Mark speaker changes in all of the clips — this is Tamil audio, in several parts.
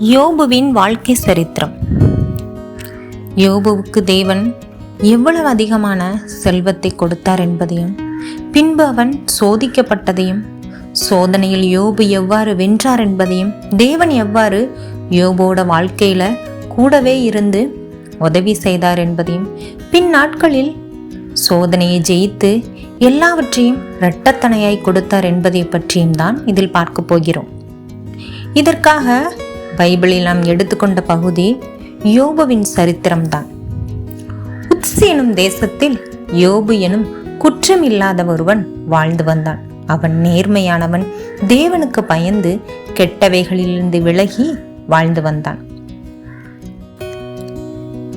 Speaker 1: யோபுவின் வாழ்க்கை சரித்திரம். யோபுவுக்கு தேவன் எவ்வளவு அதிகமான செல்வத்தை கொடுத்தார் என்பதையும் பின்பு அவன் சோதிக்கப்பட்டதையும் சோதனையில் யோபு எவ்வாறு வென்றார் என்பதையும் தேவன் எவ்வாறு யோபோட வாழ்க்கையில கூடவே இருந்து உதவி செய்தார் என்பதையும் பின் நாட்களில் சோதனையை ஜெயித்து எல்லாவற்றையும் இரட்டத்தனையாய் கொடுத்தார் என்பதை பற்றியும் தான் இதில் பார்க்க போகிறோம். இதற்காக பைபிளில் நாம் எடுத்துக்கொண்ட பகுதி யோபுவின் சரித்திரம்தான். உத்ஸ் எனும் தேசத்தில் யோபு எனும் குற்றம் இல்லாத ஒருவன் வாழ்ந்து வந்தான். அவன் நேர்மையானவன் தேவனுக்கு பயந்து கெட்டவைகளிலிருந்து விலகி வாழ்ந்து வந்தான்.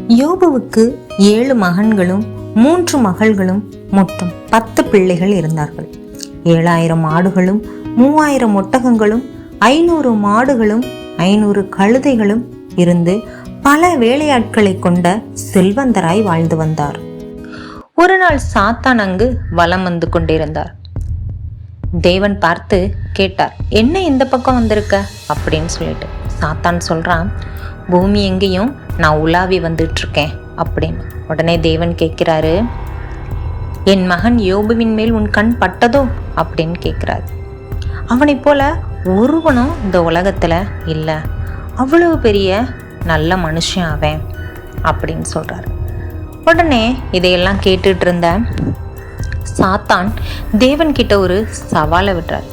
Speaker 1: யோபுவுக்கு ஏழு மகன்களும் மூன்று மகள்களும் மொத்தம் பத்து பிள்ளைகள் இருந்தார்கள். ஏழாயிரம் ஆடுகளும் மூவாயிரம் ஒட்டகங்களும் ஐநூறு மாடுகளும் ஐநூறு கழுதைகளும் இருந்து பல வேலையாட்களை கொண்ட செல்வந்தராய் வாழ்ந்து வந்தார். ஒரு நாள் சாத்தான் அங்கு வலம் வந்து கொண்டிருந்தார். தேவன் பார்த்து கேட்டார் என்ன இந்த பக்கம் வந்திருக்க? அப்படின்னு சொல்லிட்டு. சாத்தான் சொல்றான் பூமி எங்கேயும் நான் உலாவி வந்துட்டு இருக்கேன் அப்படின்னு. உடனே தேவன் கேட்கிறாரு என் மகன் யோபுவின் மேல் உன் கண் பட்டதோ? அப்படின்னு கேட்கிறாரு. அவனைப் போல ஒருவனும் இந்த உலகத்தில் இல்லை. அவ்வளவு பெரிய நல்ல மனுஷன் அவன் அப்படின்னு சொல்கிறாரு உடனே இதையெல்லாம் கேட்டுட்டு இருந்த சாத்தான் தேவன்கிட்ட ஒரு சவாலை விடுறார்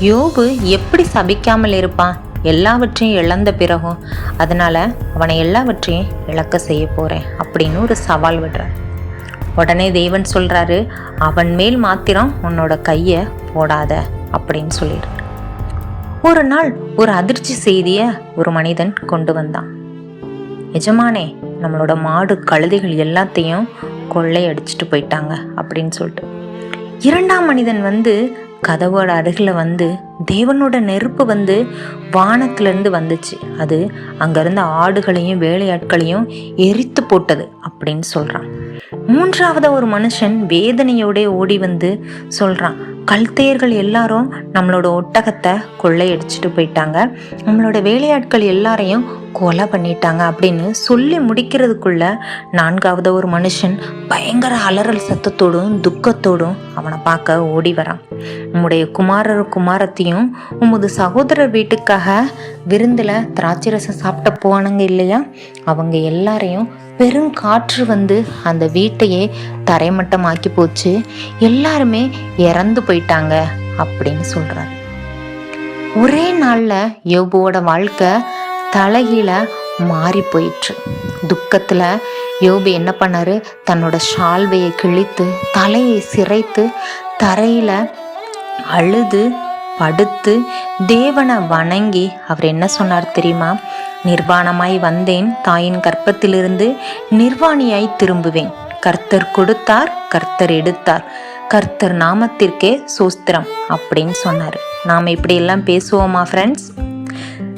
Speaker 1: யோபு எப்படி சபிக்காமல் இருப்பான்? எல்லாவற்றையும் இழந்த பிறகும் அதனால் அவனை எல்லாவற்றையும் இழக்க செய்ய போகிறேன் அப்படின்னு ஒரு சவால் விடுறார். உடனே தேவன் சொல்கிறாரு அவன் மேல் மாத்திரம் உன்னோட கையை போடாத அப்படின்னு சொல்லிடுறார் ஒரு நாள் ஒரு அதிர்ச்சி செய்திய ஒரு மனிதன் கொண்டு வந்தான். எஜமானே நம்மளோட மாடு கழுதைகள் எல்லாத்தையும் கொள்ளையடிச்சிட்டு போயிட்டாங்க அப்படின்னு சொல்லிட்டு. இரண்டாம் மனிதன் வந்து கதவோட அருகில் வந்து தேவனோட நெருப்பு வந்து வானத்திலிருந்து வந்துச்சு. அது அங்கிருந்த ஆடுகளையும் வேலையாட்களையும் எரித்து போட்டது அப்படின்னு சொல்றான். மூன்றாவது ஒரு மனுஷன் வேதனையோட ஓடி வந்து சொல்றான். கல்தையர்கள் எல்லாரும் நம்மளோட ஒட்டகத்தை கொள்ளையடிச்சிட்டு போயிட்டாங்க. நம்மளோட வேலையாட்கள் எல்லாரையும் கொலை பண்ணிட்டாங்க அப்படின்னு சொல்லி முடிக்கிறதுக்குள்ள நான்காவது ஒரு மனுஷன் பயங்கர அலறல் சத்தத்தோடும் துக்கத்தோடும் அவனை பார்க்க ஓடி வரான். நம்முடைய குமாரர் குமாரத்தையும் உமது சகோதரர் வீட்டுக்காக விருந்தில் திராட்சை ரசம் சாப்பிட்ட போவானுங்க இல்லையா? அவங்க எல்லாரையும் பெரும் காற்று வந்து அந்த வீட்டையே தரைமட்டமாக்கி போச்சு. எல்லாருமே இறந்து போயிட்டாங்க அப்படின்னு சொல்கிறார் ஒரே நாளில் யோபுவோட வாழ்க்கை தலைகீழ மாறி போயிற்று. துக்கத்துல யோபு என்ன பண்ணாரு? தன்னோட ஷால்வையை கிழித்து தலையை சிரைத்து தரையில அழுது படுத்து தேவனை வணங்கி அவர் என்ன சொன்னார் தெரியுமா? நிர்வாணமாய் வந்தேன் தாயின் கற்பத்திலிருந்து நிர்வாணியாய் திரும்புவேன். கர்த்தர் கொடுத்தார் கர்த்தர் எடுத்தார். கர்த்தர் நாமத்திற்கே சோஸ்திரம் அப்படின்னு சொன்னார். நாம் இப்படியெல்லாம் பேசுவோமா ஃப்ரெண்ட்ஸ்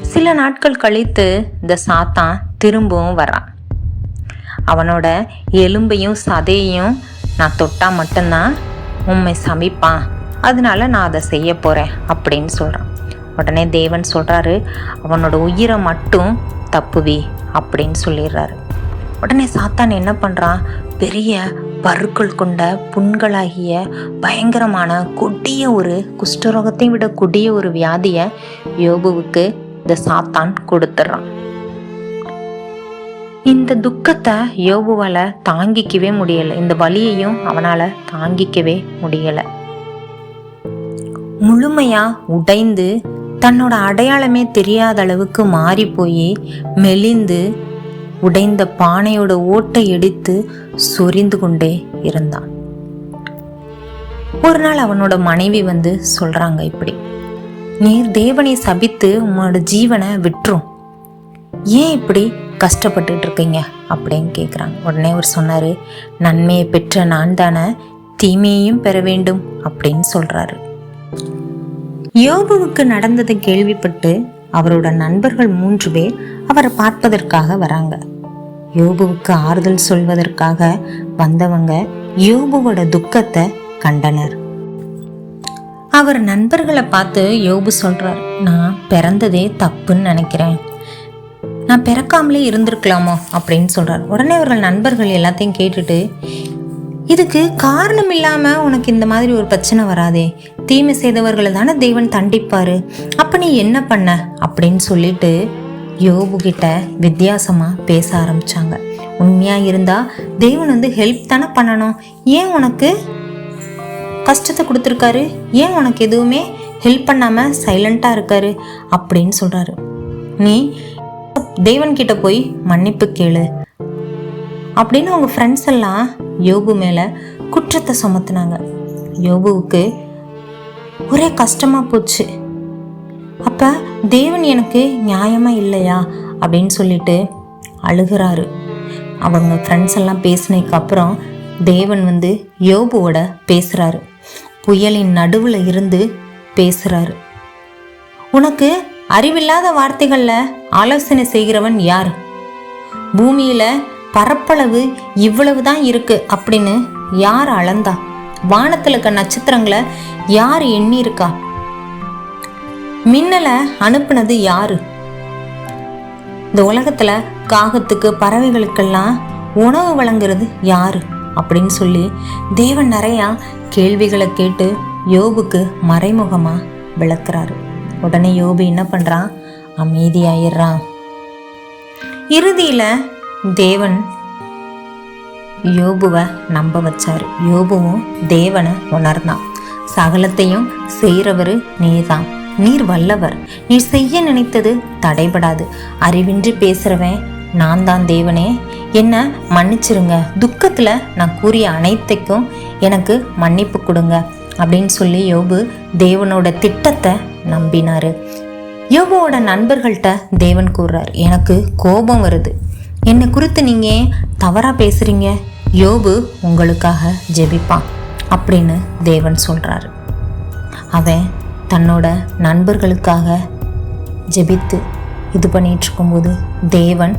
Speaker 1: சில நாட்கள் கழித்து இந்த சாத்தான் திரும்பவும் வரான். அவனோட எலும்பையும் சதையையும் நான் தொட்டா மட்டும்தான் உண்மை சமைப்பான். அதனால நான் அதை செய்ய போகிறேன் அப்படின்னு சொல்கிறான் உடனே தேவன் சொல்கிறாரு அவனோட உயிரை மட்டும் தப்புவி அப்படின்னு சொல்லிடுறாரு. உடனே சாத்தான் என்ன பண்ணுறான் பெரிய பருக்கள் கொண்ட புண்களாகிய பயங்கரமான கொடிய ஒரு குஷ்டரோகத்தை விட கொடிய ஒரு வியாதியை யோபுவுக்கு இந்த சாத்தான் கொடுத்துட்றான். இந்த துக்கத்தை யோபுவால் தாங்கிக்கவே முடியலை. இந்த வலியையும் அவனால் தாங்கிக்கவே முடியலை. முழுமையா உடைந்து தன்னோட அடையாளமே தெரியாத அளவுக்கு மாறி போய் மெலிந்து உடைந்த பானையோட ஓட்டை எடுத்து சொரிந்து கொண்டே இருந்தான். ஒரு நாள் அவனோட மனைவி வந்து சொல்றாங்க இப்படி நீர் தேவனை சபித்து உன்னோட ஜீவனை விட்டுரும். ஏன் இப்படி கஷ்டப்பட்டுட்டு இருக்கீங்க? அப்படின்னு கேட்குறாங்க உடனே அவர் சொன்னாரு நன்மையை பெற்ற நான் தானே தீமையையும் பெற வேண்டும் அப்படின்னு சொல்றாரு. யோபுவுக்கு நடந்ததை கேள்விப்பட்டு அவரோட நண்பர்கள் மூன்று பேர் அவரை பார்ப்பதற்காக வராங்க. யோபுவுக்கு ஆறுதல் சொல்வதற்காக வந்தவங்க யோபுவோட துக்கத்தை கண்டனர். அவர் நண்பர்களை பார்த்து யோபு சொல்றார் நான் பிறந்ததே தப்புன்னு நினைக்கிறேன். நான் பிறக்காமலே இருந்திருக்கலாமோ? அப்படின்னு சொல்கிறார் உடனே அவர்கள் நண்பர்கள் எல்லாத்தையும் கேட்டுட்டு இதுக்கு காரணம் இல்லாமல் உனக்கு இந்த மாதிரி ஒரு பிரச்சனை வராதே. தீமை செய்தவர்களை தானே தேவன் தண்டிப்பாரு. அப்போ நீ என்ன பண்ண? அப்படின்னு சொல்லிட்டு யோபு கிட்ட வித்தியாசமாக பேச ஆரம்பிச்சாங்க. உண்மையாக இருந்தால் தேவன் வந்து ஹெல்ப் தானே பண்ணணும். ஏன் உனக்கு கஷ்டத்தை கொடுத்துருக்காரு? ஏன் உனக்கு எதுவுமே ஹெல்ப் பண்ணாமல் சைலண்ட்டாக இருக்காரு? அப்படின்னு சொல்கிறாரு நீ தேவன்கிட்ட போய் மன்னிப்பு கேளு. அப்படின்னு அவங்க ஃப்ரெண்ட்ஸ் எல்லாம் யோபு மேலே குற்றத்தை சுமத்துனாங்க. யோபுவுக்கு ஒரே கஷ்டமாக போச்சு. அப்போ தேவன் எனக்கு நியாயமாக இல்லையா? அப்படின்னு சொல்லிட்டு அழுகிறாரு. அவங்க ஃப்ரெண்ட்ஸ் எல்லாம் பேசினதுக்கு அப்புறம் தேவன் வந்து யோபுவோட பேசுகிறாரு புயலின் நடுவில் இருந்து பேசுகிறாரு உனக்கு அறிவில்லாத வார்த்தைகளில் ஆலோசனை செய்கிறவன் யார்? பூமியில் பரப்பளவு இவ்வளவு தான் இருக்கு அப்படின்னு யார் அளந்தா? வானத்துல இருக்க நட்சத்திரங்களை யார் எண்ணியிருக்கா? மின்னலை அனுப்புனது யாரு? இந்த உலகத்துல காகத்துக்கு பறவைகளுக்கெல்லாம் உணவு வழங்குறது யாரு? அப்படின்னு சொல்லி தேவன் நிறையா கேள்விகளை கேட்டு யோபுக்கு மறைமுகமா விளக்குறாரு. உடனே யோபு என்ன பண்றான்? அமைதியாயிடுறான். இறுதியில தேவன் யோபுவை நம்ப வச்சார். யோபுவும் தேவனை உணர்ந்தான். சகலத்தையும் செய்கிறவர் நீதான். நீர் வல்லவர். நீர் செய்ய நினைத்தது தடைபடாது. அறிவின்றி பேசுகிறவன் நான் தான் தேவனே. என்ன மன்னிச்சிருங்க. துக்கத்தில் நான் கூறிய அனைத்தைக்கும் எனக்கு மன்னிப்பு கொடுங்க அப்படின்னு சொல்லி யோபு தேவனோட திட்டத்தை நம்பினாரு. யோபுவோட நண்பர்கள்ட்ட தேவன் கூறுறார். எனக்கு கோபம் வருது. என்னை குறித்து நீங்கள் தவறாக பேசுகிறீங்க யோபு உங்களுக்காக ஜெபிப்பான் அப்படின்னு தேவன் சொல்கிறாரு அவன் தன்னோட நண்பர்களுக்காக ஜெபித்து இது பண்ணிகிட்ருக்கும்போது தேவன்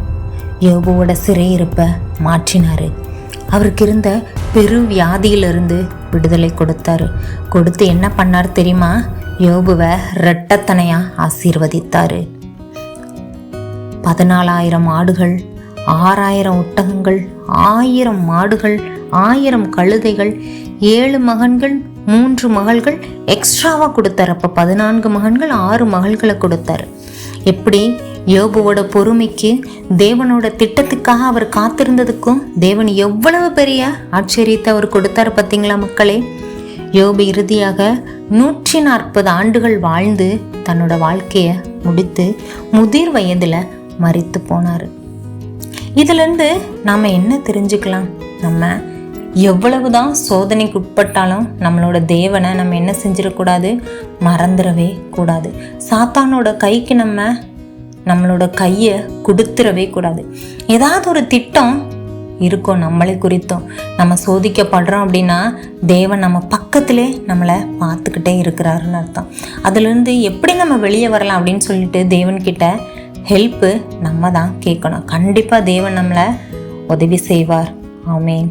Speaker 1: யோபுவோட சிறையிருப்பை மாற்றினார். அவருக்கு இருந்த பெரு வியாதியிலிருந்து விடுதலை கொடுத்தாரு. கொடுத்து என்ன பண்ணார் தெரியுமா? யோபுவை ரெட்டத்தனையா ஆசீர்வதித்தார். பதினாலாயிரம் ஆடுகள் ஆறாயிரம் ஒட்டகங்கள் ஆயிரம் மாடுகள் ஆயிரம் கழுதைகள் ஏழு மகன்கள் மூன்று மகள்கள் எக்ஸ்ட்ராவாக கொடுத்தார். அப்போ பதினான்கு மகன்கள் ஆறு மகள்களை கொடுத்தாரு. எப்படி? யோபுவோட பொறுமைக்கு தேவனோட திட்டத்துக்காக அவர் காத்திருந்ததுக்கும் தேவன் எவ்வளவு பெரிய ஆச்சரியத்தை அவர் கொடுத்தார் பார்த்தீங்களா மக்களே? யோபு இறுதியாக நூற்றி நாற்பது ஆண்டுகள் வாழ்ந்து தன்னோட வாழ்க்கையை முடித்து முதிர் வயதில் மறித்து போனார். இதிலிருந்து நாம் என்ன தெரிஞ்சுக்கலாம்? நம்ம எவ்வளவுதான் சோதனைக்கு உட்பட்டாலும் நம்மளோட தேவனை நம்ம என்ன செஞ்சிடக்கூடாது? மறந்துடவே கூடாது. சாத்தானோட கைக்கு நம்ம நம்மளோட கையை கொடுத்துடவே கூடாது. ஏதாவது ஒரு திட்டம் இருக்கும் நம்மளை குறித்தும். நம்ம சோதிக்கப்படுறோம் அப்படின்னா தேவன் நம்ம பக்கத்திலே நம்மளை பார்த்துக்கிட்டே இருக்கிறாருன்னு அர்த்தம். அதுலேருந்து எப்படி நம்ம வெளியே வரலாம் அப்படின்னு சொல்லிட்டு தேவன்கிட்ட ஹெல்ப்பு நம்ம தான் கேட்கணும். கண்டிப்பாக தேவன் நம்மளை உதவி செய்வார். ஆமேன்.